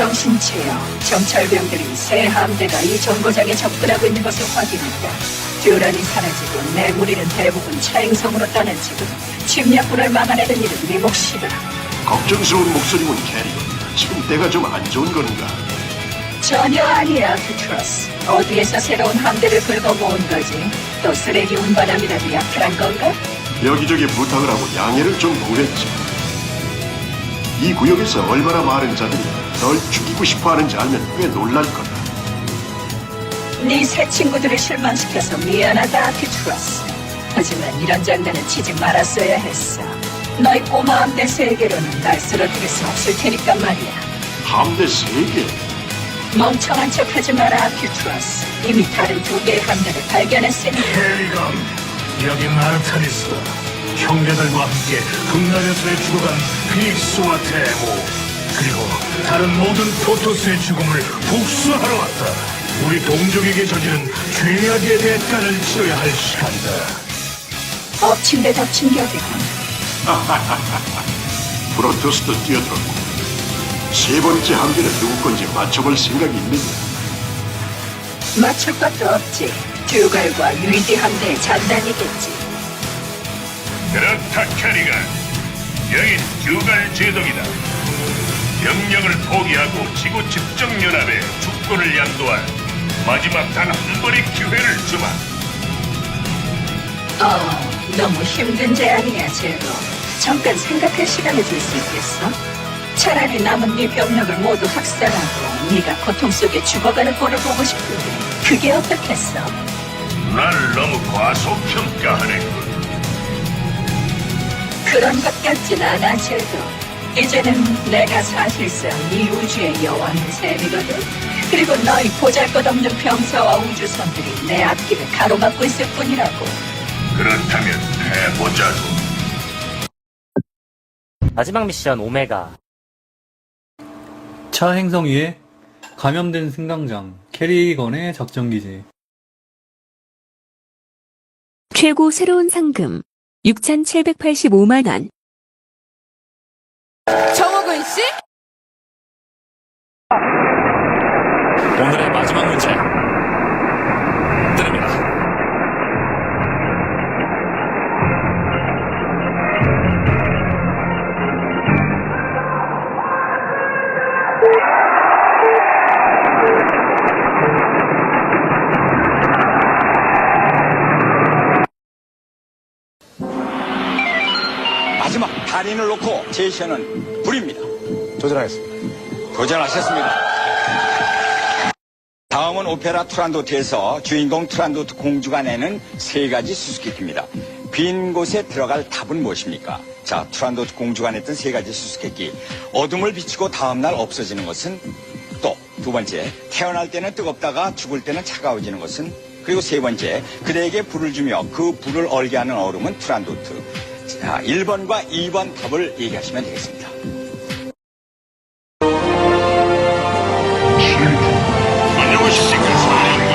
정신 차려. 정찰병들이 새 함대가 이 정거장에 접근하고 있는 것을 확인했다. 듀란이 사라지고 내 무리는 대부분 차행성으로 떠난 지금 침략군을 막아내는 일은 네 몫이다. 걱정스러운 목소리군 캐리건. 지금 때가 좀 안 좋은 건가? 전혀 아니야, 투트러스. 어디에서 새로운 함대를 긁어모은 거지? 또 쓰레기 운반함이라도 약탈한 건가? 여기저기 부탁을 하고 양해를 좀 구했지. 이 구역에서 얼마나 많은 자들이 널 죽이고 싶어 하는지 알면 꽤 놀랄 거다. 네 새 친구들을 실망시켜서 미안하다, 투트러스. 하지만 이런 장난은 치지 말았어야 했어. 너희 꼬마 함대 세계로는 날 쓰러뜨릴 수 없을 테니까 말이야. 함대 세 개. 멍청한 척 하지 마라, 퓨트러스. 이미 다른 두 개의 함대를 발견했으니 캐리건, 여기 마르타니스. 형제들과 함께 흑날에서의 죽어간 피닉스와 데모, 그리고 다른 모든 프로토스의 죽음을 복수하러 왔다. 우리 동족에게 저지른 죄악의 대가를 치러야 할 시간이다. 엎친 데 덮친 격이군. 프로토스도 뛰어들었고. 세 번째 함대는 누구 건지 맞춰볼 생각이 있느냐? 맞출 것도 없지. 듀갈과 유이디 함대의 잔단이겠지. 그렇다 캐리건 여긴 듀갈 제독이다 병력을 포기하고 지구 집정연합에 주권을 양도할 마지막 단 한 번의 기회를 주마 어, 너무 힘든 제안이야, 제로. 잠깐 생각할 시간을 줄 수 있겠어? 차라리 남은 네 병력을 모두 학살하고 네가 고통 속에 죽어가는 꼴을 보고 싶은데 그게 어떻겠어? 날 너무 과소평가하네 그런 것 같진 않아, 제도. 이제는 내가 사실상 이 우주의 여왕인 셈이거든. 그리고 너희 보잘것없는 병사와 우주선들이 내 앞길을 가로막고 있을 뿐이라고. 그렇다면 해보자고 마지막 미션 오메가 차 행성 위에 감염된 승강장, 캐리건의 작전기지. 최고 새로운 상금 6,785만 원. 정호근 씨? 오늘의 마지막 달인을 놓고 제시하는 불입니다. 도전하겠습니다. 도전하셨습니다. 다음은 오페라 투란도트에서 주인공 투란도트 공주가 내는 세 가지 수수께끼입니다. 빈 곳에 들어갈 답은 무엇입니까? 자, 투란도트 공주가 냈던 세 가지 수수께끼. 어둠을 비추고 다음날 없어지는 것은 또 두 번째, 태어날 때는 뜨겁다가 죽을 때는 차가워지는 것은 그리고 세 번째, 그대에게 불을 주며 그 불을 얼게 하는 얼음은 투란도트. 자, 1번과 2번 답을 얘기하시면 되겠습니다. 안녕하십니까 사령관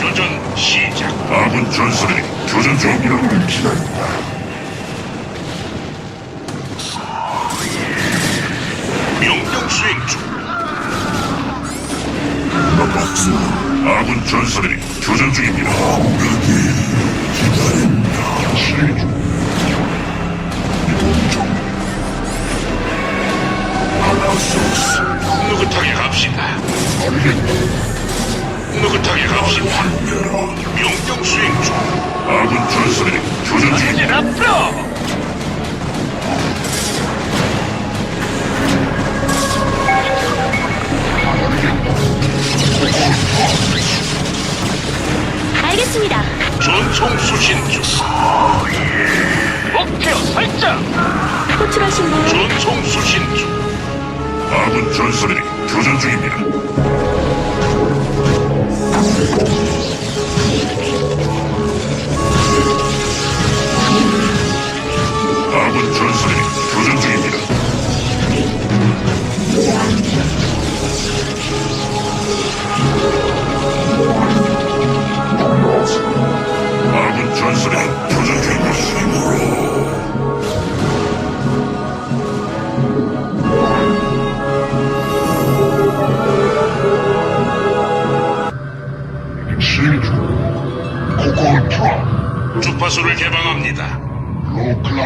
교전 시작. 아군 전설이 교전 중입니다 기다린다 명령 수행 중. 박수 아군 전설이 교전 중입니다. 중 알겠습니다. 전총 수신 중. 목표 설정. 호출하신 분 전총 수신 중. 아군 전설이 교전 중입니다.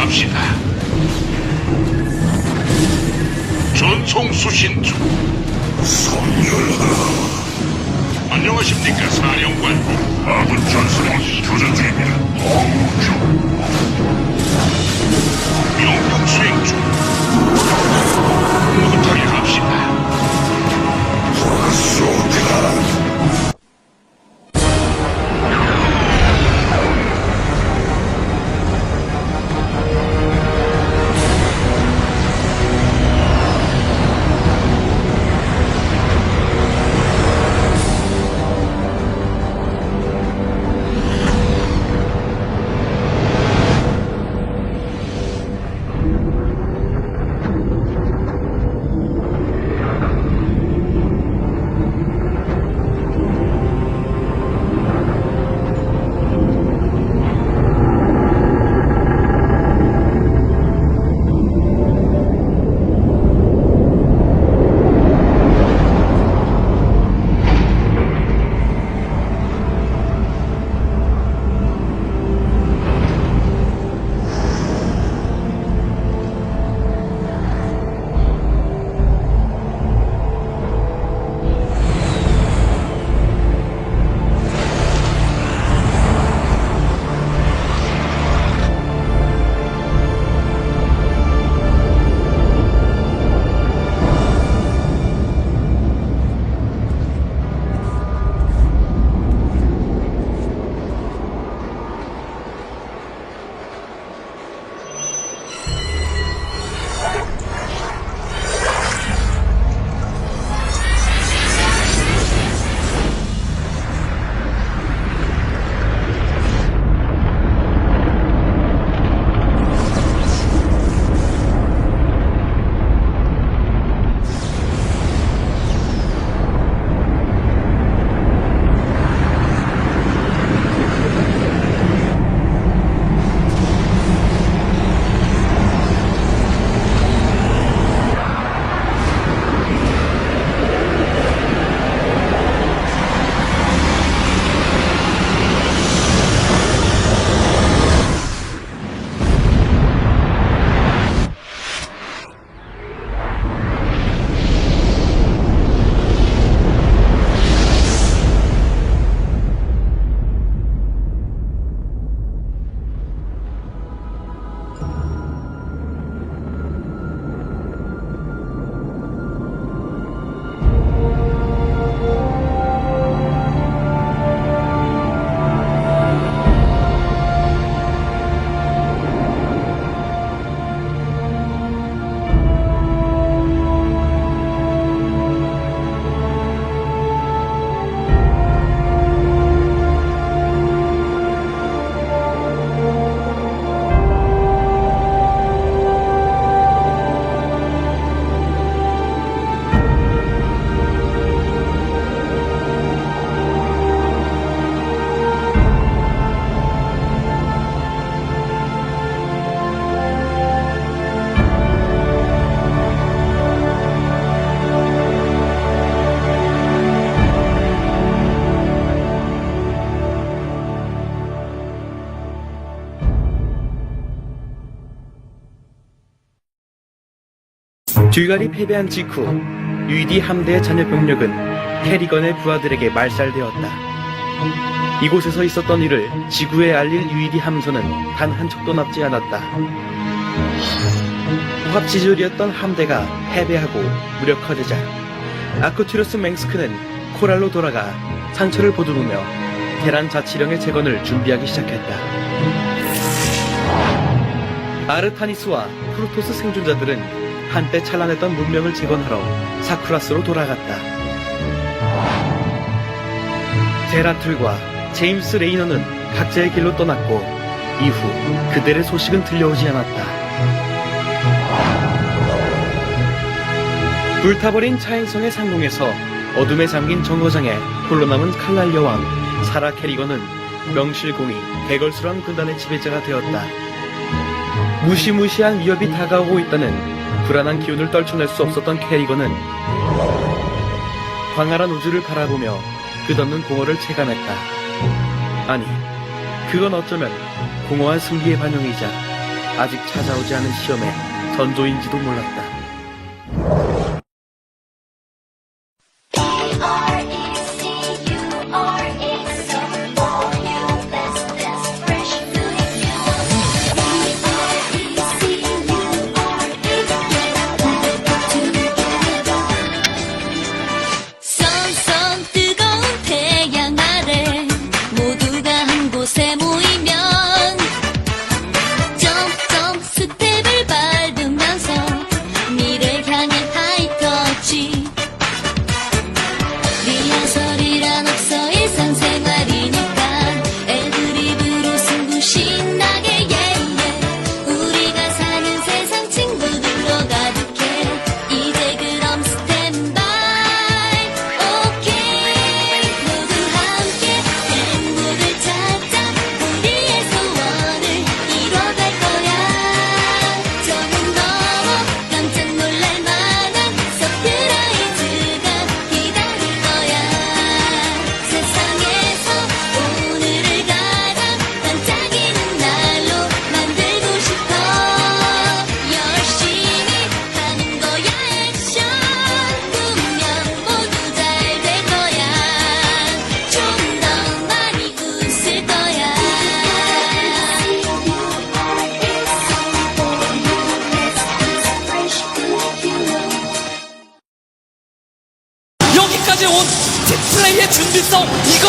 갑시다. 전송 수신 중. 선멸하라. 안녕하십니까, 사령관. 아군 전선이 교전 중입니다. 명령 수행 중. 느긋하게 갑시다. 듀갈이 패배한 직후 UED 함대의 잔여 병력은 캐리건의 부하들에게 말살되었다. 이곳에서 있었던 일을 지구에 알릴 유일이 함선은 단 한 척도 남지 않았다. 화합지졸이었던 함대가 패배하고 무력화되자 아쿠티루스 맹스크는 코랄로 돌아가 상처를 보듬으며 테란 자치령의 재건을 준비하기 시작했다. 아르타니스와 프로토스 생존자들은 한때 찬란했던 문명을 재건하러 사쿠라스로 돌아갔다. 제라툴과 제임스 레이너는 각자의 길로 떠났고 이후 그들의 소식은 들려오지 않았다. 불타버린 차행성의 상공에서 어둠에 잠긴 정거장에 홀로 남은 칼날 여왕 사라 캐리건은 명실공히 개걸스러운 군단의 지배자가 되었다. 무시무시한 위협이 다가오고 있다는 불안한 기운을 떨쳐낼 수 없었던 캐리건은 광활한 우주를 바라보며 끝없는 공허를 체감했다. 아니, 그건 어쩌면 공허한 승리의 반영이자 아직 찾아오지 않은 시험의 전조인지도 몰랐다.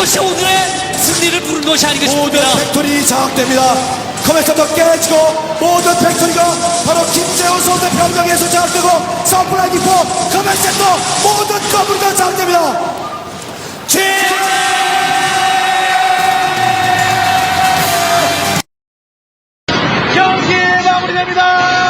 이것이 오늘의 승리를 부른 것이 아니겠습니까? 팩토리 장악됩니다. 커맨터도 깨지고 모든 팩토리가 바로 김재호 선수 병력에서 장악되고 서플라이 디포 커맨터도 모든 건물이 다 장악됩니다. 경기 마무리됩니다.